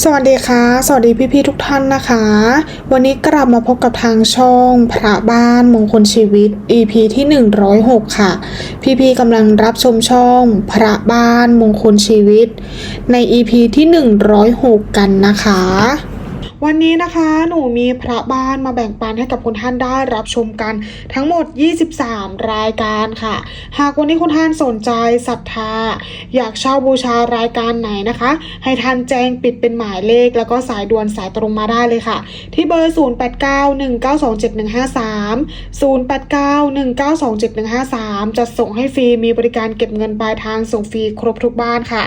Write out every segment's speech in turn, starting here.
สวัสดีค่ะ สวัสดีพี่ๆทุกท่านนะคะ วันนี้กลับมาพบกับทางช่องพระบ้านมงคลชีวิต EP ที่ 106 ค่ะ พี่ๆกำลังรับชมช่องพระบ้านมงคลชีวิต ใน EP ที่ 106 กันนะคะ วันนี้นะคะหนูมีพระบ้านมาแบ่งปันให้กับคุณท่านได้รับชมกันทั้งหมด 23 รายการค่ะ หากวันนี้คุณท่านสนใจศรัทธา อยากเช่าบูชารายการไหนนะคะ ให้ท่านแจ้งปิดเป็นหมายเลข แล้วก็สายด่วนสายตรงมาได้เลยค่ะ ที่เบอร์ 0891927153 0891927153 จะส่งให้ฟรีมีบริการเก็บเงินปลายทางส่งฟรีครบทุกบ้านค่ะ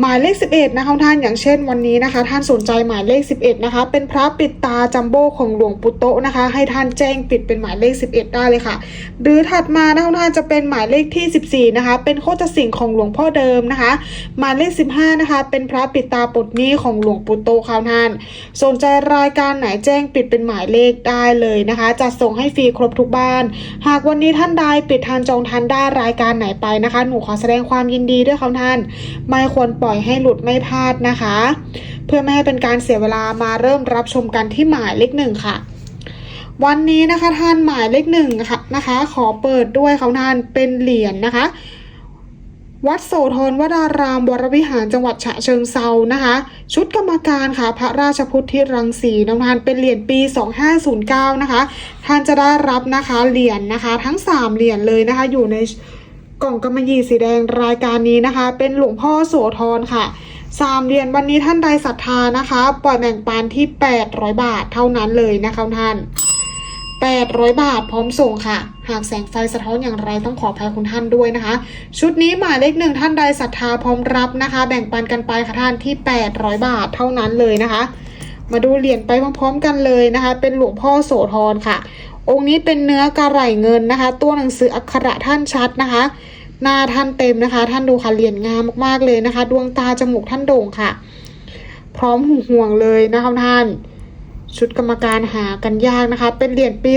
หมายเลข 11 นะคะท่านอย่างเช่นวันนี้นะคะ ท่านสนใจหมายเลข 11 นะคะ เป็นพระปิดตาจัมโบ้ของหลวงปู่โตะนะคะ ให้ท่านแจ้งปิดเป็นหมายเลข 11 ได้เลยค่ะ หรือถัดมานะคะท่านจะเป็นหมายเลขที่ 14 นะคะ เป็นโคตรสิ่งของหลวงพ่อเดิมนะคะ หมายเลข 15 นะคะ เป็นพระปิดตาปดนี้ของหลวงปู่โตะค่ะท่าน สนใจรายการไหนแจ้งปิดเป็นหมายเลขได้เลยนะคะ จะส่งให้ฟรีครบทุกบ้าน หากวันนี้ท่านใดปิดทานจองทันได้รายการไหนไปนะคะ หนูขอแสดงความยินดีด้วยค่ะท่าน ไม่ควรปล่อยให้หลุดไม่พลาดนะคะ เพื่อไม่ให้เป็นการเสียเวลามาเริ่มรับชมกันที่หมายเลขหนึ่งค่ะ วันนี้นะคะท่านหมายเลขหนึ่งค่ะนะคะ ขอเปิดด้วยเขาท่านเป็นเหรียญนะคะ วัดโสธรวดารามวรวิหารจังหวัดฉะเชิงเซานะคะ ชุดกรรมการค่ะ พระราชพุทธิรังสีน้องทานเป็นเหรียญปี 2509 นะคะ ท่านจะได้รับนะคะเหรียญนะคะ ทั้ง 3 เหรียญเลยนะคะอยู่ใน กล่องกำมะหยี่สีแดงรายการนี้นะคะ เป็นหลวงพ่อโสธรค่ะสามเหรียญวันนี้ท่านใดศรัทธานะคะ ปล่อยแบ่งปันที่ 800 บาทเท่านั้นเลยนะคะท่าน 800 บาทพร้อมส่งค่ะ หากแสงไฟสะท้อนอย่างไรต้องขออภัยคุณท่านด้วยนะคะ ชุดนี้หมายเลขหนึ่งท่านใดศรัทธาพร้อมรับนะคะ แบ่งปันกันไปค่ะท่านที่ 800 บาทเท่านั้นเลยนะคะ มาดูเหรียญไปพร้อมๆกันเลยนะคะ เป็นหลวงพ่อโสธรค่ะ องค์นี้เป็นเนื้อกระไหลเงินนะคะ ตัวหนังสืออักขระท่านชัดนะคะ หน้าท่านเต็มนะคะ ท่านดูค่ะเรียญงามมากๆเลยนะคะ ดวงตาจมูกท่านโด่งค่ะ พร้อมหูห่วงเลยนะคะท่าน ชุดกรรมการหากันยากนะคะ เป็นเหรียญปี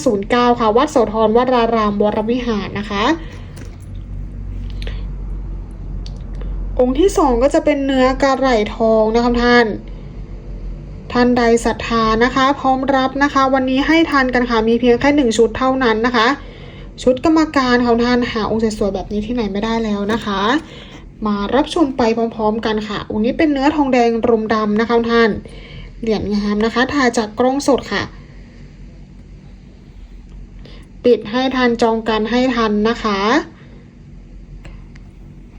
2509 ค่ะ วัดโสธรวัดรารามวรวิหารนะคะ องค์ที่สองก็จะเป็นเนื้อกระไหลทองนะคะท่าน ท่านใดศรัทธานะคะ พร้อมรับนะคะ วันนี้ให้ทานกันค่ะมีเพียงแค่หนึ่งชุดเท่านั้นนะคะ ชุดกรรมการของท่านหาองค์สวยๆแบบนี้ที่ไหนไม่ได้แล้วนะคะ มารับชมไปพร้อมๆกันค่ะองค์นี้เป็นเนื้อทองแดงรมดำนะคะท่านเหรียญงามนะคะถ่ายจากกล้องสดค่ะ ปิดให้ทันจองกันให้ทันนะคะ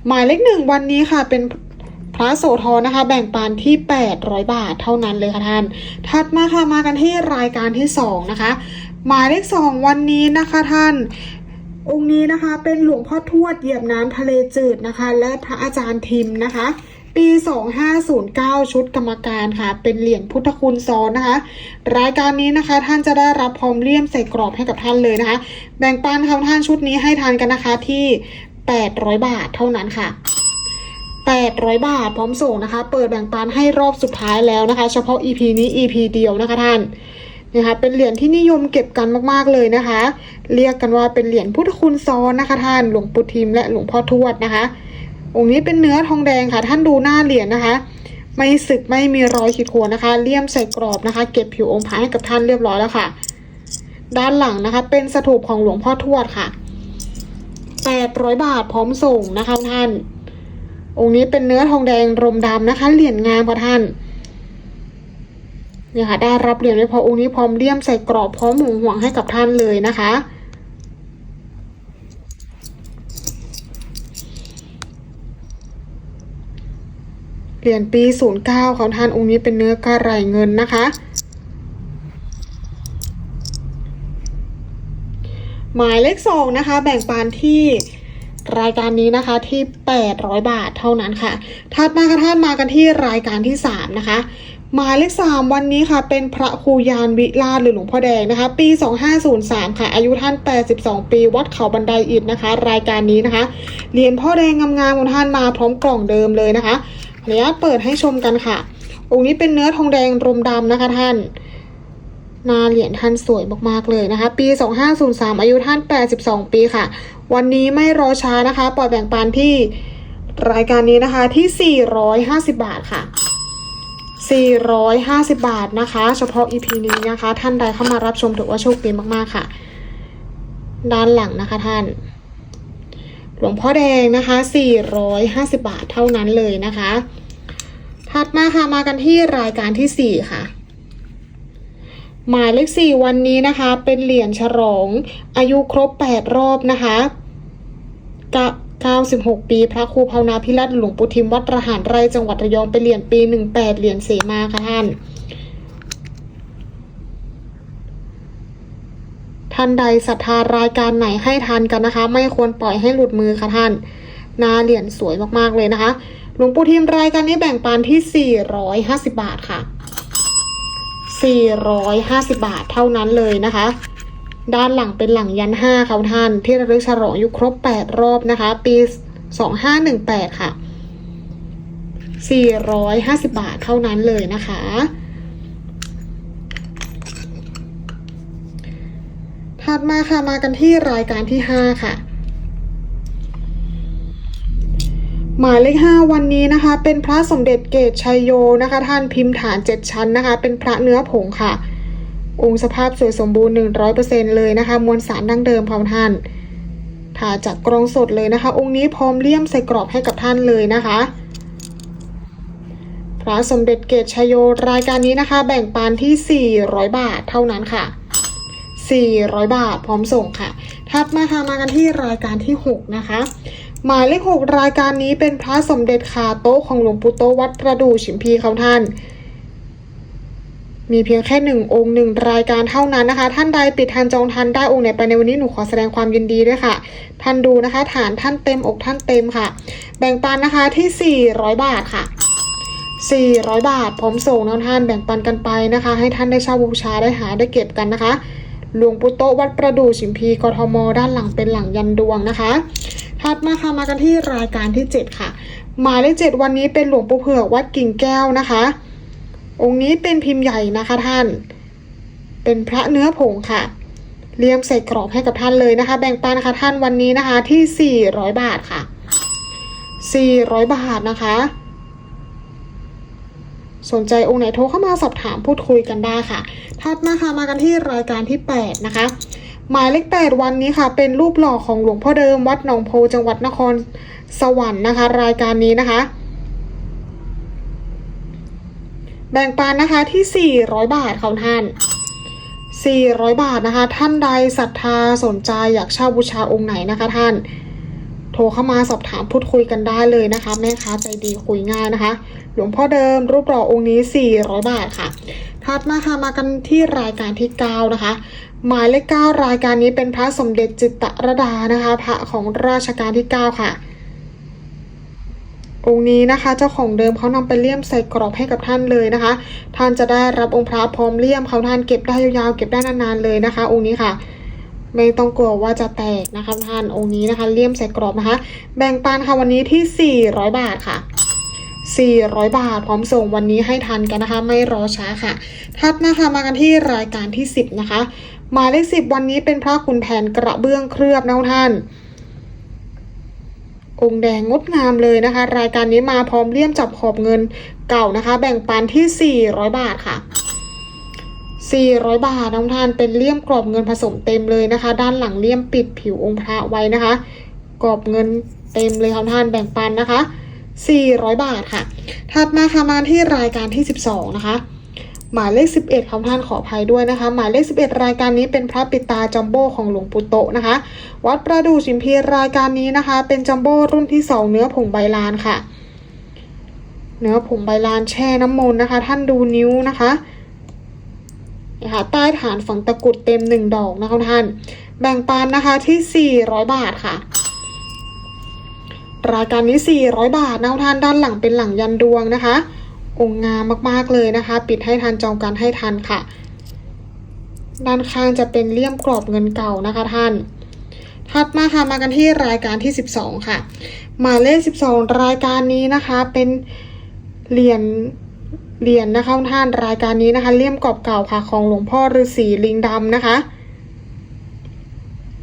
หมายเลขหนึ่งวันนี้ค่ะเป็น พระโสธรนะคะ แบ่งปันที่ 800 บาทเท่านั้นเลยค่ะท่าน ถัดมาค่ะมากันที่รายการที่ 2 นะคะ หมายเลขสองวันนี้นะคะท่านองค์นี้นะคะเป็นหลวงพ่อทวดเหยียบน้ำทะเลจืดนะคะ และพระอาจารย์ทิมนะคะ ปี 2509 ชุดกรรมการค่ะ เป็นเหรียญพุทธคุณซ้อนนะคะ รายการนี้นะคะท่านจะได้รับพร้อมเลี่ยมใส่กรอบให้กับท่านเลยนะคะ แบ่งปันคำท่านชุดนี้ให้ทานกันนะคะที่ 800 บาทเท่านั้นค่ะ 800 บาทพร้อมส่งนะคะ เปิดแบ่งปันให้รอบสุดท้ายแล้วนะคะ เฉพาะ EP นี้ EP เดียวนะคะท่านนะคะเป็นเหรียญที่นิยมเก็บกันมากๆเลยนะคะ เรียกกันว่าเป็นเหรียญพุทธคุณซ้อนนะคะท่านหลวงปู่ทิมและหลวงพ่อทวดนะคะ องค์นี้เป็นเนื้อทองแดงค่ะ ท่านดูหน้าเหรียญนะคะ ไม่สึกไม่มีรอยขีดข่วนนะคะ เลี่ยมใส่กรอบนะคะ เก็บผิวองค์พระให้กับท่านเรียบร้อยแล้วค่ะ ด้านหลังนะคะ เป็นสถูปของหลวงพ่อทวดค่ะ800 บาทพร้อมส่งนะคะท่าน องค์นี้เป็นเนื้อทองแดงรมดำนะคะ เหรียญงามค่ะท่านเนี่ยค่ะได้รับเหรียญไม่พอองค์นี้พร้อมเลี่ยมใส่กรอบพร้อมหงห่วงให้กับท่านเลยนะคะ เหรียญปี 09 ของท่านองค์นี้เป็นเนื้อกระไหล่เงินนะคะ หมายเลขสองนะคะ แบ่งปันที่ รายการนี้นะคะที่ 800 บาทเท่านั้นค่ะถัดมาค่ะท่านมากันที่รายการที่ 3 นะคะ หมายเลข3วันนี้ค่ะ เป็นพระครูยานวิราชหรือหลวงพ่อแดงนะคะ ปี 2503 ค่ะ อายุท่าน 82 ปี วัดเขาบันไดอิฐนะคะ รายการนี้นะคะเหรียญพ่อแดงงามๆของท่านมาพร้อมกล่องเดิมเลยนะคะขออนุญาตเปิดให้ชมกันค่ะ องค์นี้เป็นเนื้อทองแดงรมดำนะคะท่านนาเหรียญท่านสวยมากๆเลยนะคะ ปี 2503 อายุท่าน 82 ปีค่ะ วันนี้ไม่รอช้านะคะ ปล่อยแบ่งปันที่รายการนี้นะคะที่ 450 บาทค่ะ 450 บาทนะคะ เฉพาะ EP นี้นะคะ ท่านใดเข้ามารับชมถือว่าโชคดีมากๆค่ะ ด้านหลังนะคะท่าน หลวงพ่อแดงนะคะ 450 บาทเท่านั้นเลยนะคะ ถัดมาค่ะมากันที่รายการที่ 4 ค่ะหมายเลข4วันนี้นะคะ เป็นเหรียญฉลอง อายุครบ 8 รอบนะคะกะ 96 ปี พระครูภาวนาพิรัตน์หลวงปู่ทิมวัดระหารไรจังหวัดระยองเป็นเหรียญปี 18 เหรียญเสมาค่ะท่าน ท่านใดศรัทธารายการไหนให้ทันกันนะคะ ไม่ควรปล่อยให้หลุดมือค่ะท่าน นาเหรียญสวยมากๆเลยนะคะ หลวงปู่ทิมรายการนี้แบ่งปันที่ 450 บาทค่ะ 450 บาทเท่านั้นเลยนะคะ ด้านหลังเป็นหลังยันห้าค่ะท่าน ที่ระลึกฉลองอายุครบ8รอบนะคะ ปี2518ค่ะ450บาทเท่านั้นเลยนะคะ ถัดมาค่ะมากันที่รายการที่5ค่ะหมายเลข5วันนี้นะคะ เป็นพระสมเด็จเกตชัยโยนะคะ ท่านพิมพ์ฐาน7ชั้นนะคะ เป็นพระเนื้อผงค่ะ องค์สภาพสวยสมบูรณ์ 100%เลยนะคะ มวลสารดั้งเดิมพร้อมท่านถ่ายจากกรองสดเลยนะคะ องค์นี้พร้อมเลี่ยมใส่กรอบให้กับท่านเลยนะคะ พระสมเด็จเกตชยโยรายการนี้นะคะ แบ่งปันที่ 400 บาทเท่านั้นค่ะ 400 บาทพร้อมส่งค่ะ ถัดมาค่ะมากันที่รายการที่ 6 นะคะหมายเลข6รายการนี้เป็นพระสมเด็จคาโต๊ะของหลวงปู่โตวัดประดู่ฉิมพีเขาท่าน มีเพียงแค่หนึ่งองค์หนึ่งรายการเท่านั้นนะคะ ท่านใดปิดทันจองทันได้องค์ไหนไปในวันนี้หนูขอแสดงความยินดีด้วยค่ะ ท่านดูนะคะ ฐานท่านเต็มอกท่านเต็มค่ะ แบ่งปันนะคะที่ 400 บาทค่ะ 400 บาทพร้อมส่งนะท่านแบ่งปันกันไปนะคะ ให้ท่านได้เช่าบูชาได้หาได้เก็บกันนะคะหลวงปู่โตวัดประดู่ฉิมพีกทมด้านหลังเป็นหลังยันดวงนะคะถัดมาค่ะมากันที่รายการที่ 7 ค่ะ หมายเลข7วันนี้เป็นหลวงปู่เผือกวัดกิ่งแก้วนะคะ องค์นี้เป็นพิมพ์ใหญ่นะคะท่าน เป็นพระเนื้อผงค่ะเลี่ยมใส่กรอบให้กับท่านเลยนะคะ แบ่งปันนะคะท่านวันนี้นะคะที่ 400 บาทค่ะ 400 บาทนะคะ สนใจองค์ไหนโทรเข้ามาสอบถามพูดคุยกันได้ค่ะถัดมาค่ะมากันที่รายการที่ 8 นะคะ หมายเลข 8 วันนี้ค่ะ เป็นรูปหล่อของหลวงพ่อเดิมวัดหนองโพจังหวัดนครสวรรค์นะคะ รายการนี้นะคะ แบ่งปันนะคะที่ 400 บาทค่ะท่าน 400 บาทนะคะ ท่านใดศรัทธาสนใจอยากเช่าบูชาองค์ไหนนะคะท่าน โทรเข้ามาสอบถามพูดคุยกันได้เลยนะคะ แม่ค้าใจดีคุยง่ายนะคะ หลวงพ่อเดิมรูปหล่อองค์นี้ 400 บาทค่ะถัดมาค่ะมากันที่รายการที่ 9 นะคะ หมายเลข 9 รายการนี้เป็นพระสมเด็จจิตตรดานะคะ พระของราชการที่ 9 ค่ะ องค์นี้นะคะ เจ้าของเดิมเขานำไปเลี่ยมใส่กรอบให้กับท่านเลยนะคะ ท่านจะได้รับองค์พระพร้อมเลี่ยมเขาท่านเก็บได้ยาวๆเก็บได้นานๆเลยนะคะ องค์นี้ค่ะ ไม่ต้องกลัวว่าจะแตกนะคะท่านองค์นี้นะคะ เลี่ยมใส่กรอบนะคะ แบ่งปันค่ะวันนี้ที่ 400 บาทค่ะ400 บาท พร้อมส่งวันนี้ให้ทันกันนะคะ ไม่รอช้าค่ะถัดมาค่ะมากันที่รายการที่ 10 นะคะหมายเลข10 วันนี้เป็นพระขุนแผนกระเบื้องเคลือบนะท่าน องค์แดงงดงามเลยนะคะ รายการนี้มาพร้อมเลี่ยมจับขอบเงินเก่านะคะ แบ่งปันที่ 400 บาทค่ะ 400 บาทน้องทานเป็นเลี่ยมกรอบเงินผสมเต็มเลยนะคะ ด้านหลังเลี่ยมปิดผิวองค์พระไว้นะคะ กรอบเงินเต็มเลยค่ะท่านแบ่งปันนะคะ 400 บาทค่ะ ถัดมาค่ะมาที่รายการที่ 12 นะคะ หมายเลข 11คำท่านขออภัยด้วยนะคะ หมายเลข 11 รายการนี้เป็นพระปิตาจัมโบ้ของหลวงปู่โตนะคะ วัดประดู่ชิมพีรายการนี้นะคะ เป็นจัมโบ้รุ่นที่ 2 เนื้อผงใบลานค่ะ เนื้อผงใบลานแช่น้ำมนต์นะคะ ท่านดูนิ้วนะคะนะคะใต้ฐานฝังตะกุดเต็มหนึ่งดอกนะคะท่าน แบ่งปันนะคะที่ 400 บาทค่ะ รายการนี้ 400 บาทนะท่านด้านหลังเป็นหลังยันดวงนะคะ องค์งามมากๆเลยนะคะ ปิดให้ทันจองกันให้ทันค่ะ ด้านข้างจะเป็นเลี่ยมกรอบเงินเก่านะคะท่านถัดมาค่ะมากันที่รายการที่ 12 ค่ะ หมายเลข 12 รายการนี้นะคะเป็นเหรียญเหรียญนะคะท่านรายการนี้นะคะ เลี่ยมกรอบเก่าค่ะ ของหลวงพ่อฤาษีลิงดำนะคะ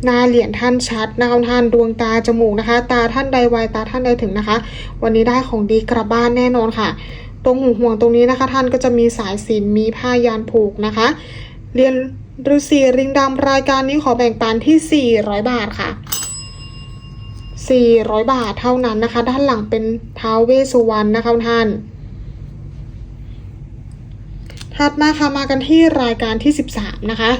หน้าเหรียญท่านชัดนะคะท่านดวงตาจมูกนะคะ ตาท่านใดไวตาท่านใดถึงนะคะ วันนี้ได้ของดีกลับบ้านแน่นอนค่ะ ตรงหูห่วงตรงนี้นะคะ ท่านก็จะมีสายสินมีผ้ายานผูกนะคะ เรียนฤาษีริงดำรายการนี้ขอแบ่งปันที่ 400 บาทค่ะ 400 บาทเท่านั้นนะคะ ด้านหลังเป็นท้าวเวสสุวรรณนะคะท่าน ถัดมาค่ะมากันที่รายการที่ 13 นะคะ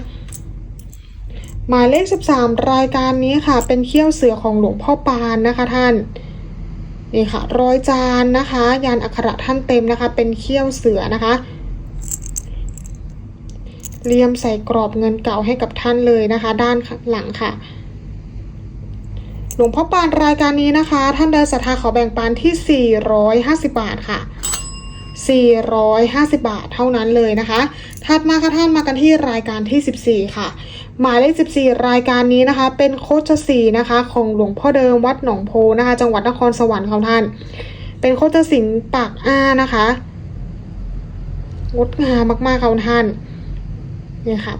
หมายเลข 13 รายการนี้ค่ะ เป็นเขี้ยวเสือของหลวงพ่อปานนะคะท่าน นี่ค่ะร้อยจานนะคะ ยานอักขระท่านเต็มนะคะ เป็นเขี้ยวเสือนะคะเลี่ยมใส่กรอบเงินเก่าให้กับท่านเลยนะคะ ด้านหลังค่ะ หลวงพ่อปานรายการนี้นะคะ ท่านใดศรัทธาขอแบ่งปันที่ 450 บาทค่ะ 450 บาทเท่านั้นเลยนะคะถัดมาค่ะท่านมากันที่รายการที่ 14 ค่ะ หมายเลข 14 รายการนี้นะคะ เป็นโคชสีนะคะ ของหลวงพ่อเดิมวัดหนองโพนะคะ จังหวัดนครสวรรค์ของท่าน เป็นโคชสิงปากอ้านะคะงดงามมากๆค่ะท่านนี่ค่ะ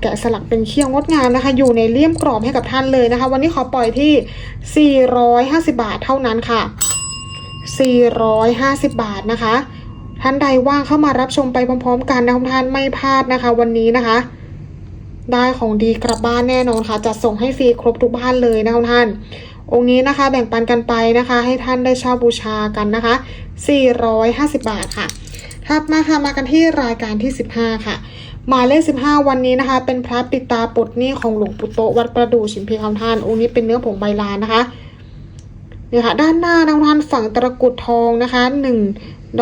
แกะสลักเป็นเขี้ยวงดงามนะคะ อยู่ในเลี่ยมกรอบให้กับท่านเลยนะคะ วันนี้ขอปล่อยที่ 450 บาทเท่านั้นค่ะ 450 บาทนะคะ ท่านใดว่างเข้ามารับชมไปพร้อม ๆ กันนะท่านไม่พลาดนะคะ วันนี้นะคะ ได้ของดีกลับบ้านแน่นอนค่ะ จะส่งให้ฟรีครบทุกบ้านเลยนะคะท่าน องค์นี้นะคะแบ่งปันกันไปนะคะ ให้ท่านได้เช่าบูชากันนะคะ 450 บาทค่ะถัดมาค่ะมากันที่รายการที่ 15 ค่ะ หมายเลข 15 วันนี้นะคะ เป็นพระปิดตาปดนี้ของหลวงปู่โตวัดประดู่ชิมพีคำท่านองค์นี้เป็นเนื้อผงใบลานนะคะเนี่ยค่ะด้านหน้านะท่านฝั่งตะกรุดทองนะคะหนึ่ง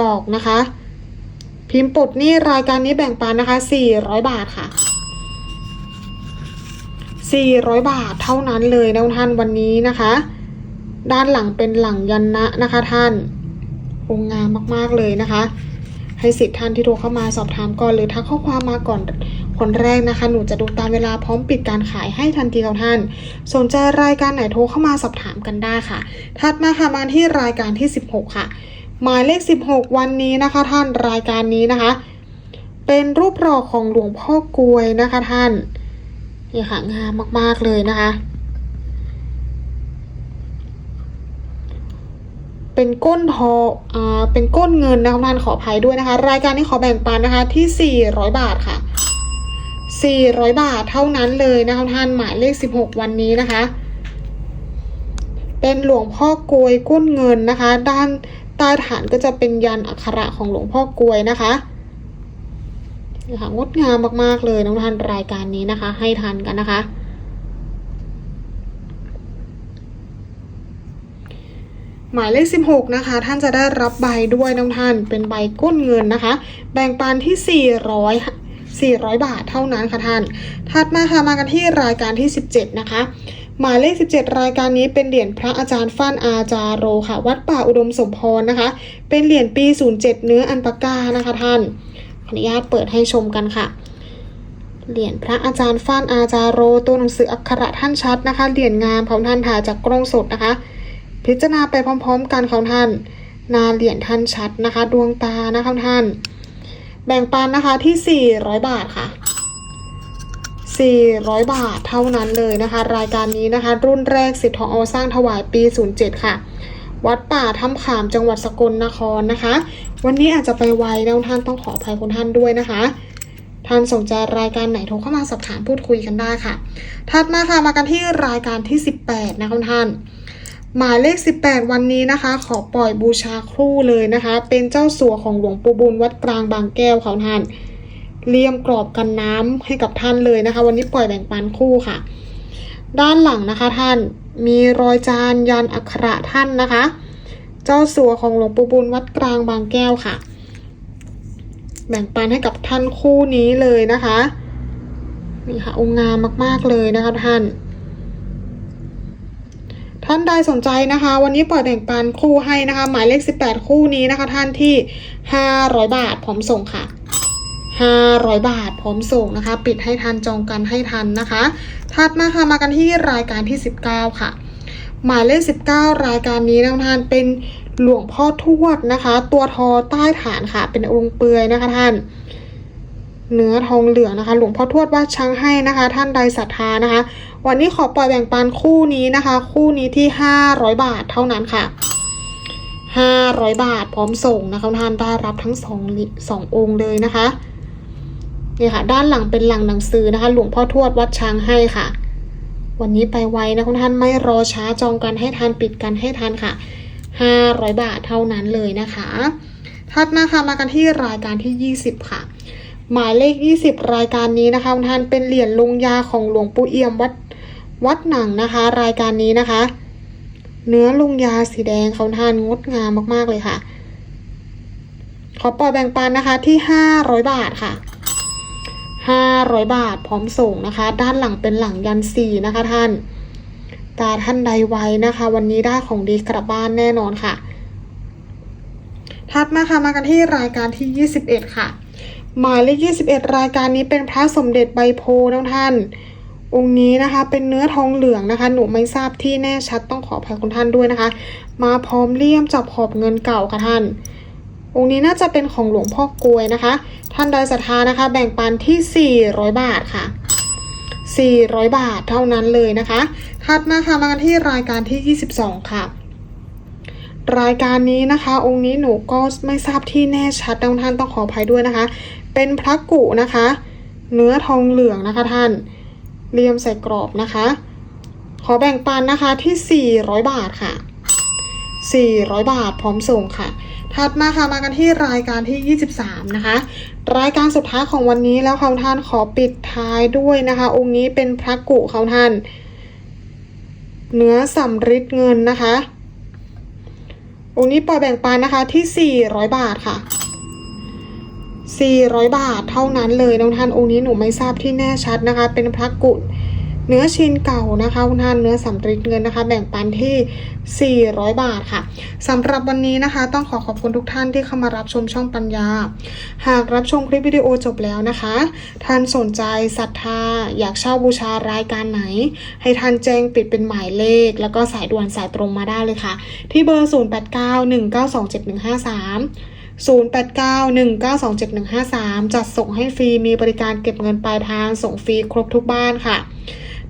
ดอกนะคะ พิมพ์ปดนี้รายการนี้แบ่งปันนะคะ 400 บาทค่ะ 400 บาทเท่านั้นเลยนะท่านวันนี้นะคะ ด้านหลังเป็นหลังยันนะนะคะท่านองงามมากๆเลยนะคะ ให้สิทธิ์ท่านที่โทรเข้ามาสอบถามก่อนหรือทักข้อความมาก่อนคนแรกนะคะ หนูจะดูตามเวลาพร้อมปิดการขายให้ทันทีครับท่าน สนใจรายการไหนโทรเข้ามาสอบถามกันได้ค่ะ ถัดมาค่ะมาที่รายการที่ 16 ค่ะ หมายเลข 16 วันนี้นะคะ ท่านรายการนี้นะคะ เป็นรูปหล่อของหลวงพ่อกลวยนะคะท่าน นี่ค่ะงามมากๆเลยนะคะ เป็นก้นทออ่าเป็นก้นเงินนะคะท่านขออภัยด้วยนะคะ รายการนี้ขอแบ่งปันนะคะที่ 400 บาทค่ะ 400 บาทเท่านั้นเลยนะคะท่านหมายเลข 16 วันนี้นะคะ เป็นหลวงพ่อกวยก้นเงินนะคะ ด้านใต้ฐานก็จะเป็นยันอักขระของหลวงพ่อกวยนะคะ นี่ค่ะงดงามมากๆเลยน้องท่านรายการนี้นะคะ ให้ทันกันนะคะ หมายเลข 16 นะคะ ท่านจะได้รับใบด้วยน้องท่านเป็นใบก้นเงินนะคะ แบ่งปันที่ 400 400 บาทเท่านั้นค่ะท่าน ถัดมาค่ะมากันที่รายการที่ 17 นะคะ หมายเลข 17 รายการนี้เป็นเหรียญพระอาจารย์ฟ้านอาจารโรค่ะ วัดป่าอุดมสมพรนะคะ เป็นเหรียญปี 07 เนื้ออันปากานะคะท่าน ออนุญาตเปิดให้ชมกันค่ะ เหรียญพระอาจารย์ฟ้านอาจารโรตัวหนังสืออักขระท่านชัดนะคะ เหรียญงามของท่านถ่ายจากกล้องสดนะคะ พิจารณาไปพร้อมๆ กันของท่าน นาเหรียญท่านชัดนะคะ ดวงตานะคะท่าน แบ่งปันนะคะที่ 400 บาทค่ะ400 บาทเท่านั้นเลยนะคะ รายการนี้นะคะ รุ่นแรกสิทธิ์ทองอสร้างถวายปี 07 ค่ะ วัดป่าถ้ำขามจังหวัดสกลนครนะคะ วันนี้อาจจะไปไวแล้วท่านต้องขออภัยคุณท่านด้วยนะคะ ท่านสนใจรายการไหนโทรเข้ามาสอบถามพูดคุยกันได้ค่ะ ถัดมาค่ะมากันที่รายการที่ 18 นะคะท่าน หมายเลข 18 วันนี้นะคะ ขอปล่อยบูชาครู่เลยนะคะ เป็นเจ้าสัวของหลวงปู่บุญวัดกลางบางแก้วเขาท่านเลี่ยมกรอบกันน้ำให้กับท่านเลยนะคะ วันนี้ปล่อยแบ่งปันคู่ค่ะ ด้านหลังนะคะท่าน มีรอยจานยันอักขระท่านนะคะ เจ้าสัวของหลวงปู่บุญวัดกลางบางแก้วค่ะ แบ่งปันให้กับท่านคู่นี้เลยนะคะนี่ค่ะองค์งามมากๆเลยนะคะท่าน ท่านใดสนใจนะคะ วันนี้ปล่อยแบ่งปันคู่ให้นะคะ หมายเลข 18 คู่นี้นะคะ ท่านที่ 500 บาทพร้อมส่งค่ะ 500 บาท พร้อมส่งนะคะ ปิดให้ทันจองกันให้ทันนะคะ ถัดมาค่ะมากันที่รายการที่ 19 ค่ะ หมายเลข 19 รายการนี้นะท่านเป็นหลวงพ่อทวดนะคะ ตัวทอใต้ฐานค่ะ เป็นองค์เปลือยนะคะท่านเนื้อทองเหลืองนะคะ หลวงพ่อทวดวัดช้างให้นะคะ ท่านใดศรัทธานะคะ วันนี้ขอปล่อยแบ่งปันคู่นี้นะคะ คู่นี้ที่ 500 บาทเท่านั้นค่ะ 500 บาทพร้อมส่งนะคะท่านได้รับทั้งสองสององค์เลยนะคะ นี่ค่ะ ด้านหลังเป็นหลังหนังสือนะคะ หลวงพ่อทวดวัดช้างให้ค่ะ วันนี้ไปไวนะคุณท่านไม่รอช้าจองกันให้ทันปิดกันให้ทันค่ะ500 บาทเท่านั้นเลยนะคะถัดมาค่ะมากันที่รายการที่ 20 ค่ะ หมายเลข 20 รายการนี้นะคะคุณท่านเป็นเหรียญลงยาของหลวงปู่เอี่ยมวัดวัดหนังนะคะ รายการนี้นะคะ เนื้อลงยาสีแดงเขาทานงดงามมากๆเลยค่ะ ขอปอแบ่งปันนะคะที่ 500 บาทค่ะ 500 บาทพร้อมส่งนะคะ ด้านหลังเป็นหลังยันสี่นะคะท่าน ตาท่านใดไว้นะคะ วันนี้ได้ของดีกลับบ้านแน่นอนค่ะ ถัดมาค่ะมากันที่รายการที่ 21 ค่ะ หมายเลข21 รายการนี้เป็นพระสมเด็จใบโพนะท่าน องค์นี้นะคะ เป็นเนื้อทองเหลืองนะคะ หนูไม่ทราบที่แน่ชัดต้องขออภัยคุณท่านด้วยนะคะ มาพร้อมเลี่ยมจับขอบเงินเก่าค่ะท่าน องค์นี้น่าจะเป็นของหลวงพ่อกลวยนะคะ ท่านใดศรัทธานะคะ แบ่งปันที่ 400 บาทค่ะ 400 บาทเท่านั้นเลยนะคะถัดมาค่ะมากันที่รายการที่ 22 ค่ะ รายการนี้นะคะ องค์นี้หนูก็ไม่ทราบที่แน่ชัดนะท่านต้องขออภัยด้วยนะคะ เป็นพระกุนะคะ เนื้อทองเหลืองนะคะท่านเรียมใส่กรอบนะคะ ขอแบ่งปันนะคะที่ 400 บาทค่ะ 400 บาทพร้อมส่งค่ะ ถัดมาค่ะมากันที่รายการที่ 23 นะคะ รายการสุดท้ายของวันนี้แล้วเขาท่านขอปิดท้ายด้วยนะคะ องค์นี้เป็นพระกุเขาท่านเนื้อสำริดเงินนะคะ องค์นี้ปล่อยแบ่งปันนะคะที่ 400 บาทค่ะ 400 บาทเท่านั้นเลยน้องท่านองค์นี้หนูไม่ทราบที่แน่ชัดนะคะ เป็นพระกุ เนื้อชิ้นเก่านะคะคุณท่านเนื้อสำริดเงินนะคะ แบ่งปันที่ 400 บาทค่ะสำหรับวันนี้นะคะ ต้องขอขอบคุณทุกท่านที่เข้ามารับชมช่องปัญญา หากรับชมคลิปวิดีโอจบแล้วนะคะ ท่านสนใจศรัทธา อยากเช่าบูชารายการไหน ให้ท่านแจ้งปิดเป็นหมายเลข แล้วก็สายด่วนสายตรงมาได้เลยค่ะ ที่เบอร์ 0891927153 0891927153 จัดส่งให้ฟรีมีบริการเก็บเงินปลายทางส่งฟรีครบทุกบ้านค่ะ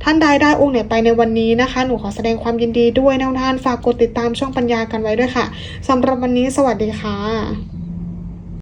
ท่านใดได้องค์ไหนไปในวันนี้นะคะ หนูขอแสดงความยินดีด้วยนะท่านฝากกดติดตามช่องปัญญากันไว้ด้วยค่ะสำหรับวันนี้สวัสดีค่ะ